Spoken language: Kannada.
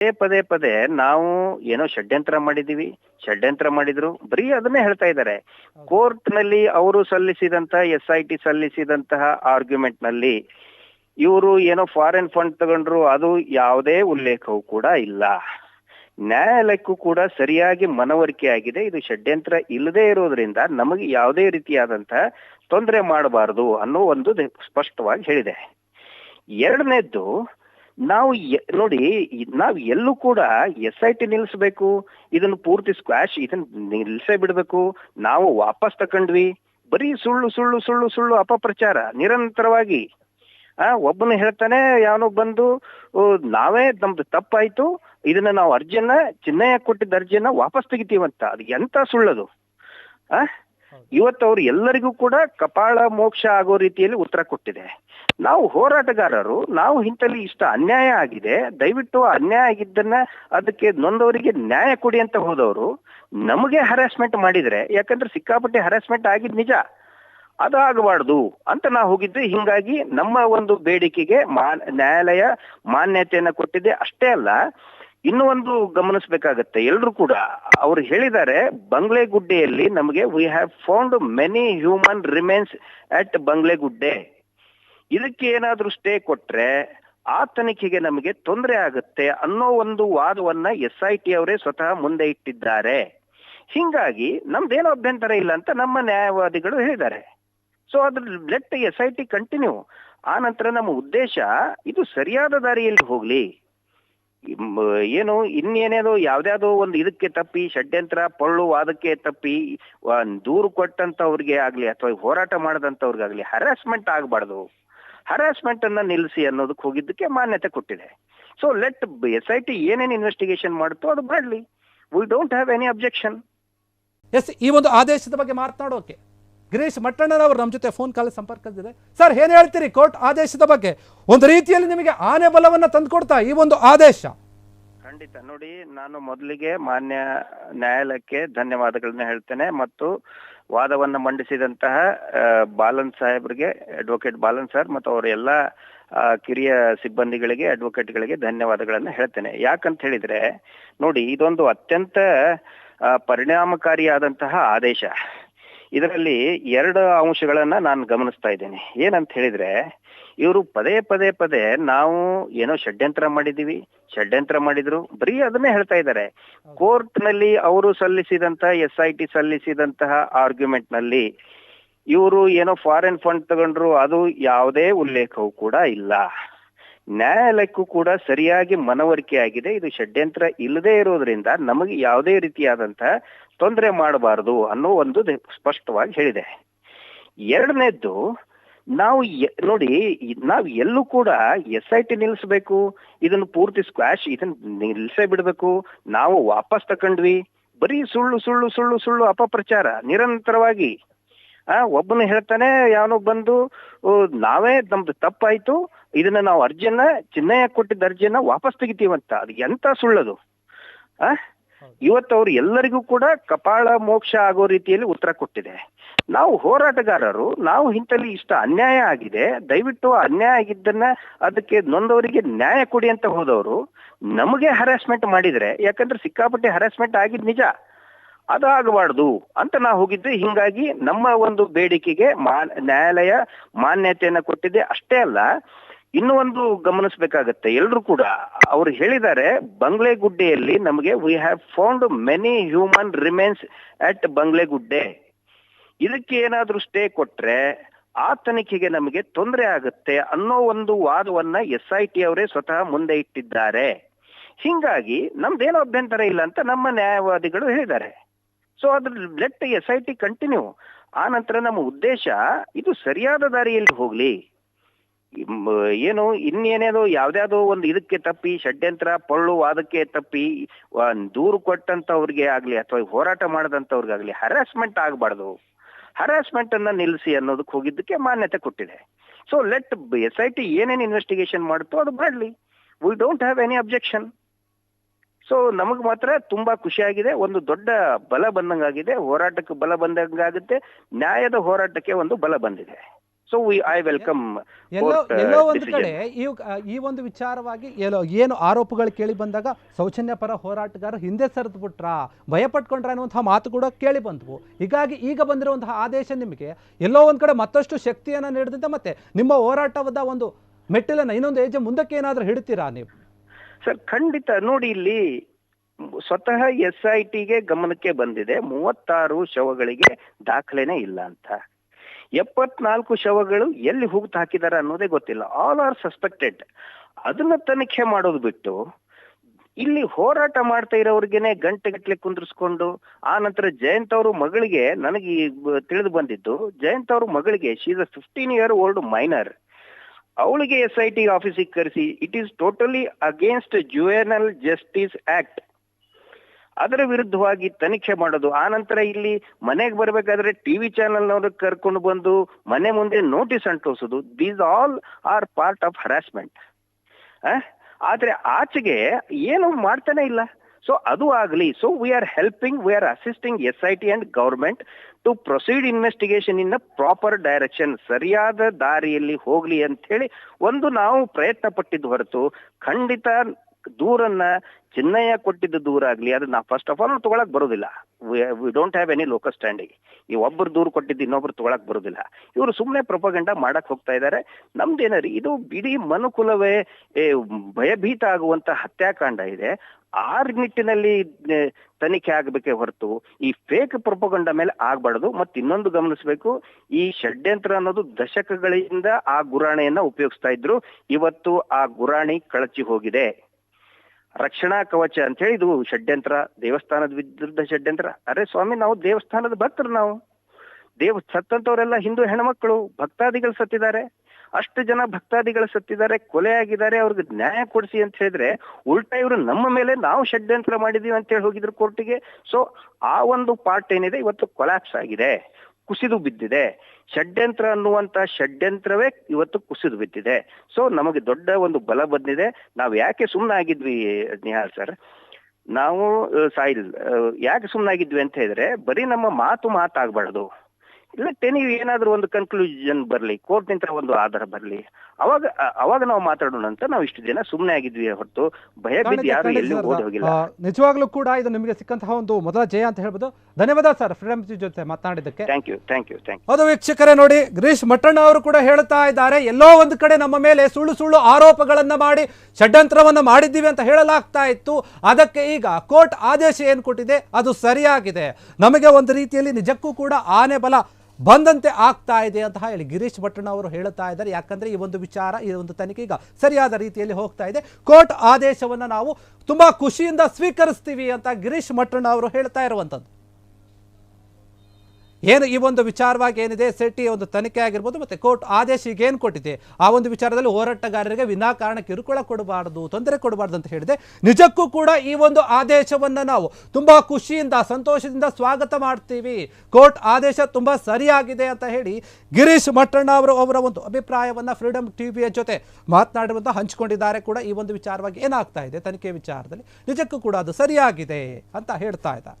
ಪದೇ ಪದೇ ಪದೇ ನಾವು ಏನೋ ಷಡ್ಯಂತ್ರ ಮಾಡಿದೀವಿ ಷಡ್ಯಂತ್ರ ಮಾಡಿದ್ರು ಬರೀ ಅದನ್ನೇ ಹೇಳ್ತಾ ಇದ್ದಾರೆ. ಕೋರ್ಟ್ನಲ್ಲಿ ಅವರು ಸಲ್ಲಿಸಿದಂತ ಎಸ್ ಐ ಟಿ ಸಲ್ಲಿಸಿದಂತಹ ಆರ್ಗ್ಯುಮೆಂಟ್ನಲ್ಲಿ ಇವರು ಏನೋ ಫಾರಿನ್ ಫಂಡ್ ತಗೊಂಡ್ರು ಅದು ಯಾವುದೇ ಉಲ್ಲೇಖವೂ ಕೂಡ ಇಲ್ಲ. ನ್ಯಾಯಾಲಯಕ್ಕೂ ಕೂಡ ಸರಿಯಾಗಿ ಮನವರಿಕೆ ಆಗಿದೆ. ಇದು ಷಡ್ಯಂತ್ರ ಇಲ್ಲದೆ ಇರೋದ್ರಿಂದ ನಮಗೆ ಯಾವುದೇ ರೀತಿಯಾದಂತಹ ತೊಂದರೆ ಮಾಡಬಾರದು ಅನ್ನೋ ಒಂದು ಸ್ಪಷ್ಟವಾಗಿ ಹೇಳಿದೆ. ಎರಡನೇದ್ದು ನಾವು ನೋಡಿ ನಾವ್ ಎಲ್ಲೂ ಕೂಡ ಎಸ್ ಐ ಟಿ ನಿಲ್ಸ್ಬೇಕು ಇದನ್ನು ಪೂರ್ತಿ ಸ್ಕ್ವಾಶ್ ಇದನ್ನ ನಿಲ್ಸೇ ಬಿಡಬೇಕು, ನಾವು ವಾಪಸ್ ತಕೊಂಡ್ವಿ. ಬರೀ ಸುಳ್ಳು ಸುಳ್ಳು ಸುಳ್ಳು ಸುಳ್ಳು ಅಪಪ್ರಚಾರ, ನಿರಂತರವಾಗಿ. ಆ, ಒಬ್ಬನು ಹೇಳ್ತಾನೆ, ಯಾವನೋ ಬಂದು ನಾವೇ ನಮ್ದು ತಪ್ಪಾಯ್ತು, ಇದನ್ನ ನಾವು ಅರ್ಜಿಯನ್ನ ಚಿನ್ನಯ್ಯ ಕೊಟ್ಟಿದ್ದ ಅರ್ಜಿಯನ್ನ ವಾಪಸ್ ತೆಗಿತೀವಂತ. ಅದು ಎಂತ ಸುಳ್ಳದು? ಆ? ಇವತ್ತು ಅವ್ರು ಎಲ್ಲರಿಗೂ ಕೂಡ ಕಪಾಳ ಮೋಕ್ಷ ಆಗೋ ರೀತಿಯಲ್ಲಿ ಉತ್ತರ ಕೊಟ್ಟಿದೆ. ನಾವು ಹೋರಾಟಗಾರರು, ನಾವು ಇಂತಲ್ಲಿ ಇಷ್ಟ ಅನ್ಯಾಯ ಆಗಿದೆ, ದಯವಿಟ್ಟು ಅನ್ಯಾಯ ಆಗಿದ್ದನ್ನ ಅದಕ್ಕೆ ನೊಂದವರಿಗೆ ನ್ಯಾಯ ಕೊಡಿ ಅಂತ ಹೋದವರು, ನಮಗೆ ಹರಾಸ್ಮೆಂಟ್ ಮಾಡಿದ್ರೆ, ಯಾಕಂದ್ರೆ ಸಿಕ್ಕಾಪಟ್ಟೆ ಹರಾಸ್ಮೆಂಟ್ ಆಗಿದ್ ನಿಜ. ಅದಾಗಬಾರ್ದು ಅಂತ ನಾವು ಹೋಗಿದ್ದೆ ಹಿಂಗಾಗಿ ನಮ್ಮ ಒಂದು ಬೇಡಿಕೆಗೆ ಮಾ ನ್ಯಾಯಾಲಯ ಮಾನ್ಯತೆಯನ್ನ ಕೊಟ್ಟಿದೆ. ಅಷ್ಟೇ ಅಲ್ಲ ಇನ್ನೂ ಒಂದು ಗಮನಿಸಬೇಕಾಗತ್ತೆ. ಎಲ್ರು ಕೂಡ ಅವ್ರು ಹೇಳಿದ್ದಾರೆ, ಬಂಗ್ಲೆಗುಡ್ಡೆಯಲ್ಲಿ ನಮಗೆ we have found many human remains at Banglegudde. ಇದಕ್ಕೆ ಏನಾದ್ರೂ ಸ್ಟೇ ಕೊಟ್ರೆ ಆ ತನಿಖೆಗೆ ನಮಗೆ ತೊಂದರೆ ಆಗುತ್ತೆ ಅನ್ನೋ ಒಂದು ವಾದವನ್ನ ಎಸ್ ಐ ಟಿ ಅವರೇ ಸ್ವತಃ ಮುಂದೆ ಇಟ್ಟಿದ್ದಾರೆ. ಹಿಂಗಾಗಿ ನಮ್ದೇನೋ ಅಭ್ಯಂತರ ಇಲ್ಲ ಅಂತ ನಮ್ಮ ನ್ಯಾಯವಾದಿಗಳು ಹೇಳಿದ್ದಾರೆ. ಸೊ ಅದ್ರ let S I T continue ಆ ನಂತರ ನಮ್ಮ ಉದ್ದೇಶ, ಇದು ಸರಿಯಾದ ದಾರಿಯಲ್ಲಿ ಹೋಗ್ಲಿ. ಏನು, ಇನ್ನೇನೇನೋ ಯಾವ್ದಾವ್ದೋ ಒಂದು ಇದಕ್ಕೆ ತಪ್ಪಿ, ಷಡ್ಯಂತ್ರ, ಪಳ್ಳು ವಾದಕ್ಕೆ ತಪ್ಪಿ ದೂರು ಕೊಟ್ಟಂತವ್ರಿಗೆ ಆಗ್ಲಿ ಅಥವಾ ಹೋರಾಟ ಮಾಡದಂತವ್ರಿಗಾಗ್ಲಿ ಹರಾಸ್ಮೆಂಟ್ ಆಗಬಾರ್ದು. ಹರಾಸ್ಮೆಂಟ್ ಅನ್ನ ನಿಲ್ಲಿಸಿ ಅನ್ನೋದಕ್ಕೆ ಹೋಗಿದ್ದಕ್ಕೆ ಮಾನ್ಯತೆ ಕೊಟ್ಟಿದೆ. So let S I T ಏನೇನು ಇನ್ವೆಸ್ಟಿಗೇಷನ್ ಮಾಡುತ್ತೋ ಅದು ಮಾಡಲಿ. We don't have any objection S ಈ ಒಂದು ಆದೇಶದ ಬಗ್ಗೆ ಮಾತನಾಡೋಕೆ. ಗಿರೀಶ್ ಮಟ್ಟಣ್ಣನವರು ನಮ್ಮ ಜೊತೆ ಫೋನ್ ಕಾಲ್ ಸಂಪರ್ಕದಿದೆ ಸರ್, ಏನು ಹೇಳ್ತೀರಿ? ಕೋರ್ಟ್ ಆದೇಶದ ಬಗ್ಗೆ. ಒಂದು ರೀತಿಯಲ್ಲಿ ನಿಮಗೆ ಆನೆ ಬಲವನ್ನು ತಂದುಕೊಡ್ತಾ ಈ ಒಂದು ಆದೇಶ. ಖಂಡಿತ. ನೋಡಿ, ನಾನು ಮೊದಲಿಗೆ ಮಾನ್ಯ ನ್ಯಾಯಾಲಯಕ್ಕೆ ಧನ್ಯವಾದಗಳನ್ನ ಹೇಳ್ತೇನೆ ಮತ್ತು ವಾದವನ್ನ ಮಂಡಿಸಿದಂತಹ ಬಾಲನ್ ಸಾಹೇಬ್ರಿಗೆ ಅಡ್ವೊಕೇಟ್ ಬಾಲನ್ ಸರ್ ಮತ್ತು ಅವರ ಎಲ್ಲ ಕಿರಿಯ ಸಿಬ್ಬಂದಿಗಳಿಗೆ ಅಡ್ವೊಕೇಟ್ಗಳಿಗೆ ಧನ್ಯವಾದಗಳನ್ನ ಹೇಳ್ತೇನೆ. ಯಾಕಂತ ಹೇಳಿದ್ರೆ, ನೋಡಿ, ಇದೊಂದು ಅತ್ಯಂತ ಪರಿಣಾಮಕಾರಿಯಾದಂತಹ ಆದೇಶ. ಇದರಲ್ಲಿ ಎರಡು ಅಂಶಗಳನ್ನ ನಾನು ಗಮನಿಸ್ತಾ ಇದ್ದೇನೆ. ಏನಂತ ಹೇಳಿದ್ರೆ ಇವರು ಪದೇ ಪದೇ ಪದೇ ನಾವು ಏನೋ ಷಡ್ಯಂತ್ರ ಮಾಡಿದೀವಿ ಷಡ್ಯಂತ್ರ ಮಾಡಿದ್ರು ಬರೀ ಅದನ್ನೇ ಹೇಳ್ತಾ ಇದ್ದಾರೆ. ಕೋರ್ಟ್ನಲ್ಲಿ ಅವರು ಸಲ್ಲಿಸಿದಂತಹ ಎಸ್ ಐ ಟಿ ಸಲ್ಲಿಸಿದಂತಹ ಆರ್ಗ್ಯುಮೆಂಟ್ನಲ್ಲಿ ಇವರು ಏನೋ ಫಾರಿನ್ ಫಂಡ್ ತಗೊಂಡ್ರು ಅದು ಯಾವುದೇ ಉಲ್ಲೇಖವೂ ಕೂಡ ಇಲ್ಲ. ನ್ಯಾಯಾಲಯಕ್ಕೂ ಕೂಡ ಸರಿಯಾಗಿ ಮನವರಿಕೆ ಆಗಿದೆ. ಇದು ಷಡ್ಯಂತ್ರ ಇಲ್ಲದೆ ಇರೋದ್ರಿಂದ ನಮಗೆ ಯಾವುದೇ ರೀತಿಯಾದಂತಹ ತೊಂದರೆ ಮಾಡಬಾರದು ಅನ್ನೋ ಒಂದು ಸ್ಪಷ್ಟವಾಗಿ ಹೇಳಿದೆ. ಎರಡನೇದ್ದು, ನಾವು ನೋಡಿ ನಾವು ಎಲ್ಲೂ ಕೂಡ ಎಸ್ ಐ ಟಿ ನಿಲ್ಲಿಸಬೇಕು ಇದನ್ನು ಪೂರ್ತಿ ಸ್ಕ್ವಾಶ್ ಇದನ್ನು ನಿಲ್ಸೇ ಬಿಡ್ಬೇಕು, ನಾವು ವಾಪಸ್ ತಕೊಂಡ್ವಿ, ಬರೀ ಸುಳ್ಳು ಸುಳ್ಳು ಸುಳ್ಳು ಸುಳ್ಳು ಅಪಪ್ರಚಾರ, ನಿರಂತರವಾಗಿ. ಆ, ಒಬ್ಬನು ಹೇಳ್ತಾನೆ, ಯಾವನೋ ಬಂದು ನಾವೇ ನಮ್ದು ತಪ್ಪಾಯ್ತು ಇದನ್ನ ನಾವು ಅರ್ಜಿಯನ್ನ ಚಿನ್ನಯ್ಯ ಕೊಟ್ಟಿದ್ದ ಅರ್ಜಿಯನ್ನ ವಾಪಸ್ ತೆಗಿತೀವಂತ ಅದು ಎಂತ ಸುಳ್ಳದು? ಆ? ಇವತ್ತು ಅವ್ರು ಎಲ್ಲರಿಗೂ ಕೂಡ ಕಪಾಳ ಮೋಕ್ಷ ಆಗೋ ರೀತಿಯಲ್ಲಿ ಉತ್ತರ ಕೊಟ್ಟಿದೆ. ನಾವು ಹೋರಾಟಗಾರರು ನಾವು ಇಂತಲ್ಲಿ ಇಷ್ಟ ಅನ್ಯಾಯ ಆಗಿದೆ ದಯವಿಟ್ಟು ಅನ್ಯಾಯ ಆಗಿದ್ದನ್ನ ಅದಕ್ಕೆ ನೊಂದವರಿಗೆ ನ್ಯಾಯ ಕೊಡಿ ಅಂತ ಹೋದವರು ನಮಗೆ ಹರಾಸ್ಮೆಂಟ್ ಮಾಡಿದ್ರೆ ಯಾಕಂದ್ರೆ ಸಿಕ್ಕಾಪಟ್ಟೆ ಹರಾಸ್ಮೆಂಟ್ ಆಗಿದ್ ನಿಜ. ಅದಾಗಬಾರ್ದು ಅಂತ ನಾವು ಹೋಗಿದ್ದೆ ಹಿಂಗಾಗಿ ನಮ್ಮ ಒಂದು ಬೇಡಿಕೆಗೆ ಮಾ ನ್ಯಾಯಾಲಯ ಮಾನ್ಯತೆಯನ್ನ ಕೊಟ್ಟಿದೆ. ಅಷ್ಟೇ ಅಲ್ಲ ಇನ್ನೂ ಒಂದು ಗಮನಿಸಬೇಕಾಗತ್ತೆ. ಎಲ್ರು ಕೂಡ ಅವ್ರು ಹೇಳಿದ್ದಾರೆ, ಬಂಗ್ಲೆಗುಡ್ಡೆಯಲ್ಲಿ ನಮಗೆ we have found many human remains at Banglegudde. ಇದಕ್ಕೆ ಏನಾದ್ರೂ ಸ್ಟೇ ಕೊಟ್ರೆ ಆ ತನಿಖೆಗೆ ನಮಗೆ ತೊಂದರೆ ಆಗುತ್ತೆ ಅನ್ನೋ ಒಂದು ವಾದವನ್ನ ಎಸ್ ಐ ಟಿ ಅವರೇ ಸ್ವತಃ ಮುಂದೆ ಇಟ್ಟಿದ್ದಾರೆ. ಹಿಂಗಾಗಿ ನಮ್ದೇನೋ ಅಭ್ಯಂತರ ಇಲ್ಲ ಅಂತ ನಮ್ಮ ನ್ಯಾಯವಾದಿಗಳು ಹೇಳಿದ್ದಾರೆ. ಸೊ ಅದ್ರ let S I T continue ಆ ನಂತರ ನಮ್ಮ ಉದ್ದೇಶ, ಇದು ಸರಿಯಾದ ದಾರಿಯಲ್ಲಿ ಹೋಗ್ಲಿ. ಏನು, ಇನ್ನೇನೇನೋ ಯಾವ್ದಾದ್ರು ಒಂದು ಇದಕ್ಕೆ ತಪ್ಪಿ, ಷಡ್ಯಂತ್ರ, ಪಳ್ಳು ವಾದಕ್ಕೆ ತಪ್ಪಿ ದೂರು ಕೊಟ್ಟಂತವ್ರಿಗೆ ಆಗ್ಲಿ ಅಥವಾ ಹೋರಾಟ ಮಾಡದಂತವ್ರಿಗಾಗ್ಲಿ ಹರಾಸ್ಮೆಂಟ್ ಆಗ್ಬಾರ್ದು. ಹರಾಸ್ಮೆಂಟ್ ಅನ್ನ ನಿಲ್ಲಿಸಿ ಅನ್ನೋದಕ್ಕೆ ಹೋಗಿದ್ದಕ್ಕೆ ಮಾನ್ಯತೆ ಕೊಟ್ಟಿದೆ. So let S I T ಏನೇನು ಇನ್ವೆಸ್ಟಿಗೇಷನ್ ಮಾಡುತ್ತೋ ಅದು ಮಾಡಲಿ. We don't have any objection so ನಮಗೆ ಮಾತ್ರ ತುಂಬಾ ಖುಷಿಯಾಗಿದೆ. ಒಂದು ದೊಡ್ಡ ಬಲ ಬಂದಂಗಾಗಿದೆ. ಹೋರಾಟಕ್ಕೆ ಬಲ ಬಂದಂಗಾಗುತ್ತೆ. ನ್ಯಾಯದ ಹೋರಾಟಕ್ಕೆ ಒಂದು ಬಲ ಬಂದಿದೆ. ಸೊ ವಿ ಐ ವೆಲ್ಕಮ್ ಎಲ್ಲೋ ಎಲ್ಲೋ ಒಂದು ಕಡೆ ಈ ಈ ಒಂದು ವಿಚಾರವಾಗಿ ಎಲ್ಲೋ ಏನು ಆರೋಪಗಳು ಕೇಳಿ ಬಂದಾಗ ಸೌಜನ್ಯ ಪರ ಹೋರಾಟಗಾರ ಹಿಂದೆ ಸರಿದು ಬಿಟ್ರಾ ಭಯ ಪಟ್ಕೊಂಡ್ರ ಅನ್ನುವಂತಹ ಮಾತು ಕೂಡ ಕೇಳಿ ಬಂದವು. ಹೀಗಾಗಿ ಈಗ ಬಂದಿರುವಂತಹ ಆದೇಶ ನಿಮಗೆ ಎಲ್ಲೋ ಒಂದು ಕಡೆ ಮತ್ತಷ್ಟು ಶಕ್ತಿಯನ್ನು ನೀಡಿದಂತೆ ಮತ್ತೆ ನಿಮ್ಮ ಹೋರಾಟವಾದ ಒಂದು ಮೆಟ್ಟಿಲನ್ನ ಇನ್ನೊಂದು ಏಜೆ ಮುಂದಕ್ಕೆ ಏನಾದರೂ ಹಿಡ್ತೀರಾ ನೀವು? ಸರ್ ಖಂಡಿತ ನೋಡಿ ಇಲ್ಲಿ ಸ್ವತಃ ಎಸ್ ಐ ಟಿಗೆ ಗಮನಕ್ಕೆ ಬಂದಿದೆ. ಮೂವತ್ತಾರು ಶವಗಳಿಗೆ ದಾಖಲೆನೇ ಇಲ್ಲ ಅಂತ. ಎಪ್ಪತ್ನಾಲ್ಕು ಶವಗಳು ಎಲ್ಲಿ ಹೋಗ್ತಾ ಹಾಕಿದ್ದಾರೆ ಅನ್ನೋದೇ ಗೊತ್ತಿಲ್ಲ. ಆಲ್ ಆರ್ ಸಸ್ಪೆಕ್ಟೆಡ್ ಅದನ್ನ ತನಿಖೆ ಮಾಡೋದು ಬಿಟ್ಟು ಇಲ್ಲಿ ಹೋರಾಟ ಮಾಡ್ತಾ ಗಂಟೆ ಗಂಟೆಗಟ್ಲೆ ಕುಂದ್ರಿಸ್ಕೊಂಡು, ಆ ನಂತರ ಜಯಂತ್ ಅವರು ಮಗಳಿಗೆ, ನನಗೆ ತಿಳಿದು ಬಂದಿದ್ದು, ಜಯಂತ್ ಅವ್ರ ಮಗಳಿಗೆ she's a fifteen year old minor ಅವಳಿಗೆ ಎಸ್ ಐ ಟಿ ಆಫೀಸಿಗೆ ಕರೆಸಿ it is totally against juvenile justice act ಅದರ ವಿರುದ್ಧವಾಗಿ ತನಿಖೆ ಮಾಡೋದು. ಆ ನಂತರ ಇಲ್ಲಿ ಮನೆಗೆ ಬರಬೇಕಾದ್ರೆ ಟಿವಿ ಚಾನೆಲ್ನವ್ರು ಕರ್ಕೊಂಡು ಬಂದು ಮನೆ ಮುಂದೆ notice ಅಂಟಿಸೋದು. These all are part of harassment ಆದ್ರೆ ಆಚೆಗೆ ಏನು ಮಾಡ್ತಾನೆ ಇಲ್ಲ. ಸೊ ಅದು ಆಗಲಿ. So we are helping we are assisting S I T and government to proceed investigation in proper direction ಸರಿಯಾದ ದಾರಿಯಲ್ಲಿ ಹೋಗ್ಲಿ ಅಂತ ಹೇಳಿ ಒಂದು ನಾವು ಪ್ರಯತ್ನ ಪಟ್ಟಿದ್ದು ಹೊರತು ಖಂಡಿತ ದೂರನ್ನ ಚಿನ್ನಯ್ಯ ಕೊಟ್ಟಿದ್ದ ದೂರ ಆಗ್ಲಿ ಅದನ್ನ ಫಸ್ಟ್ ಆಫ್ ಆಲ್ ತಗೊಳಕ್ ಬರೋದಿಲ್ಲ. We don't have any local standing ಈ ಒಬ್ಬರು ದೂರ ಕೊಟ್ಟಿದ್ದು ಇನ್ನೊಬ್ರು ತಗೊಳಕ್ ಬರೋದಿಲ್ಲ. ಇವರು ಸುಮ್ಮನೆ ಪ್ರೊಪಗಂಡ ಮಾಡಕ್ ಹೋಗ್ತಾ ಇದ್ದಾರೆ ನಮ್ದೇನರಿ, ಇದು ಬಿಡಿ ಮನುಕುಲವೇ ಭಯಭೀತ ಆಗುವಂತ ಹತ್ಯಾಕಾಂಡ ಇದೆ. ಆ ನಿಟ್ಟಿನಲ್ಲಿ ತನಿಖೆ ಆಗಬೇಕೇ ಹೊರತು, ಈ ಫೇಕ್ ಪ್ರೊಪಗಂಡ ಮೇಲೆ ಆಗ್ಬಾರ್ದು, ಮತ್ತೆ ಇನ್ನೊಂದು ಗಮನಿಸಬೇಕು. ಈ ಷಡ್ಯಂತ್ರ ಅನ್ನೋದು ದಶಕಗಳಿಂದ ಆ ಗುರಾಣಿಯನ್ನ ಉಪಯೋಗಿಸ್ತಾ ಇದ್ರು. ಇವತ್ತು ಆ ಗುರಾಣಿ ಕಳಚಿ ಹೋಗಿದೆ. ರಕ್ಷಣಾ ಕವಚ ಅಂತ ಹೇಳಿ ಇದು ಷಡ್ಯಂತ್ರ, ದೇವಸ್ಥಾನದ ವಿರುದ್ಧ ಷಡ್ಯಂತ್ರ. ಅರೆ ಸ್ವಾಮಿ, ನಾವು ದೇವಸ್ಥಾನದ ಭಕ್ತರು ನಾವು. ದೇವ್, ಸತ್ತಂತವರೆಲ್ಲ ಹಿಂದೂ ಹೆಣ್ಮಕ್ಳು, ಭಕ್ತಾದಿಗಳು ಸತ್ತಿದ್ದಾರೆ. ಅಷ್ಟು ಜನ ಭಕ್ತಾದಿಗಳು ಸತ್ತಿದ್ದಾರೆ, ಕೊಲೆ ಆಗಿದ್ದಾರೆ, ಅವ್ರಿಗೆ ನ್ಯಾಯ ಕೊಡಿಸಿ ಅಂತ ಹೇಳಿದ್ರೆ ಉಲ್ಟಾ ಇವರು ನಮ್ಮ ಮೇಲೆ ನಾವು ಷಡ್ಯಂತ್ರ ಮಾಡಿದೀವಿ ಅಂತ ಹೇಳಿ ಹೋಗಿದ್ರು ಕೋರ್ಟಿಗೆ ಸೊ ಆ ಒಂದು ಪಾರ್ಟ್ ಏನಿದೆ, ಇವತ್ತು ಕೊಲ್ಯಾಪ್ಸ್ ಆಗಿದೆ. ಕುಸಿದು ಬಿದ್ದಿದೆ. ಷಡ್ಯಂತ್ರ ಅನ್ನುವಂತ ಷಡ್ಯಂತ್ರವೇ ಇವತ್ತು ಕುಸಿದು ಬಿದ್ದಿದೆ. ಸೊ ನಮಗೆ ದೊಡ್ಡ ಒಂದು ಬಲ ಬಂದಿದೆ. ನಾವು ಯಾಕೆ ಸುಮ್ಮನಾಗಿದ್ವಿ ನಿಹಾಲ್ ಸರ್ ನಾವು ಸಾಯಿಲ್ ಯಾಕೆ ಸುಮ್ಮನಾಗಿದ್ವಿ ಅಂತ ಹೇಳಿದ್ರೆ, ಬರೀ ನಮ್ಮ ಮಾತು ಮಾತಾಗಬಾರ್ದು. ಇಲ್ಲ ನೀವು ಏನಾದ್ರೂ ಒಂದು ಕನ್ಕ್ಲೂಷನ್ ಬರಲಿ ಕೋರ್ಟ್ನಿಂದ ಒಂದು ಆಧಾರ ಬರಲಿ. ಅವಾಗ ಅವಾಗ ನಾವು ಮಾತಾಡೋಣ ಅಂತ ನಾವು ಇಷ್ಟು ದಿನ ಸುಮ್ಮನೆ ಆಗಿದ್ವಿ ಹೊರತು. ಭಯ ಬಿದ್ದು ಯಾರು ಎಲ್ಲಿ. ಓಡಿ ಹೋಗಿಲ್ಲ ನಿಜವಾಗ್ಲೂ ಕೂಡ ಇದು ನಿಮಗೆ ಸಿಕ್ಕಂತಹ ಒಂದು ಮೊದಲ ಜಯ ಅಂತ ಹೇಳ್ಬೋದು. ಧನ್ಯವಾದ ಸರ್ ಫ್ರೀಡಮ್ ಜೊತೆ ಮಾತನಾಡಿದ್ದಕ್ಕೆ. Thank you thank you thank ಅದು ವೀಕ್ಷಕರೇ ನೋಡಿ ಗಿರೀಶ್ ಮಟ್ಟಣ್ಣ ಅವರು ಕೂಡ ಹೇಳ್ತಾ ಇದ್ದಾರೆ ಎಲ್ಲೋ ಒಂದು ಕಡೆ ನಮ್ಮ ಮೇಲೆ ಸುಳ್ಳು ಸುಳ್ಳು ಆರೋಪಗಳನ್ನ ಮಾಡಿ ಷಡ್ಯಂತ್ರವನ್ನು ಮಾಡಿದ್ದೀವಿ ಅಂತ ಹೇಳಲಾಗ್ತಾ ಇತ್ತು. ಅದಕ್ಕೆ ಈಗ ಕೋರ್ಟ್ ಆದೇಶ ಏನು ಕೊಟ್ಟಿದೆ ಅದು ಸರಿಯಾಗಿದೆ. ನಮಗೆ ಒಂದು ರೀತಿಯಲ್ಲಿ ನಿಜಕ್ಕೂ ಕೂಡ ಆನೆ ಬಲ ಬಂದಂತೆ ಆಗ್ತಾ ಇದೆ ಅಂತ ಹೇಳಿ ಗಿರೀಶ್ ಭಟ್ಟಣ್ಣ ಅವರು ಹೇಳ್ತಾ ಇದ್ದಾರೆ. ಯಾಕಂದ್ರೆ ಈ ಒಂದು ವಿಚಾರ, ಈ ಒಂದು ತನಿಖೆ ಈಗ ಸರಿಯಾದ ರೀತಿಯಲ್ಲಿ ಹೋಗ್ತಾ ಇದೆ. ಕೋರ್ಟ್ ಆದೇಶವನ್ನು ನಾವು ತುಂಬಾ ಖುಷಿಯಿಂದ ಸ್ವೀಕರಿಸ್ತೀವಿ ಅಂತ ಗಿರೀಶ್ ಮಟ್ಟಣ್ಣ ಅವರು ಹೇಳ್ತಾ ಇರುವಂಥದ್ದು ಏನು ಈ ಒಂದು ವಿಚಾರವಾಗಿ ಏನಿದೆ, ಸೆಟ್ಟಿ ಒಂದು ತನಿಖೆ ಆಗಿರ್ಬೋದು, ಮತ್ತೆ ಕೋರ್ಟ್ ಆದೇಶ ಈಗ ಏನು ಕೊಟ್ಟಿದೆ, ಆ ಒಂದು ವಿಚಾರದಲ್ಲಿ ಹೋರಾಟಗಾರರಿಗೆ ವಿನಾಕಾರಣ ಕಿರುಕುಳ ಕೊಡಬಾರದು, ತೊಂದರೆ ಕೊಡಬಾರ್ದು ಅಂತ ಹೇಳಿದೆ. ನಿಜಕ್ಕೂ ಕೂಡ ಈ ಒಂದು ಆದೇಶವನ್ನು ನಾವು ತುಂಬ ಖುಷಿಯಿಂದ, ಸಂತೋಷದಿಂದ ಸ್ವಾಗತ ಮಾಡ್ತೀವಿ. ಕೋರ್ಟ್ ಆದೇಶ ತುಂಬ ಸರಿಯಾಗಿದೆ ಅಂತ ಹೇಳಿ ಗಿರೀಶ್ ಮಟ್ಟಣ್ಣ ಅವರು, ಅವರ ಒಂದು ಅಭಿಪ್ರಾಯವನ್ನು ಫ್ರೀಡಮ್ ಟಿವಿಯ ಜೊತೆ ಮಾತನಾಡುವಂಥ ಹಂಚಿಕೊಂಡಿದ್ದಾರೆ ಕೂಡ ಈ ಒಂದು ವಿಚಾರವಾಗಿ ಏನಾಗ್ತಾ ಇದೆ, ತನಿಖೆ ವಿಚಾರದಲ್ಲಿ. ನಿಜಕ್ಕೂ ಕೂಡ ಅದು ಸರಿಯಾಗಿದೆ ಅಂತ ಹೇಳ್ತಾ ಇದ್ದಾರೆ.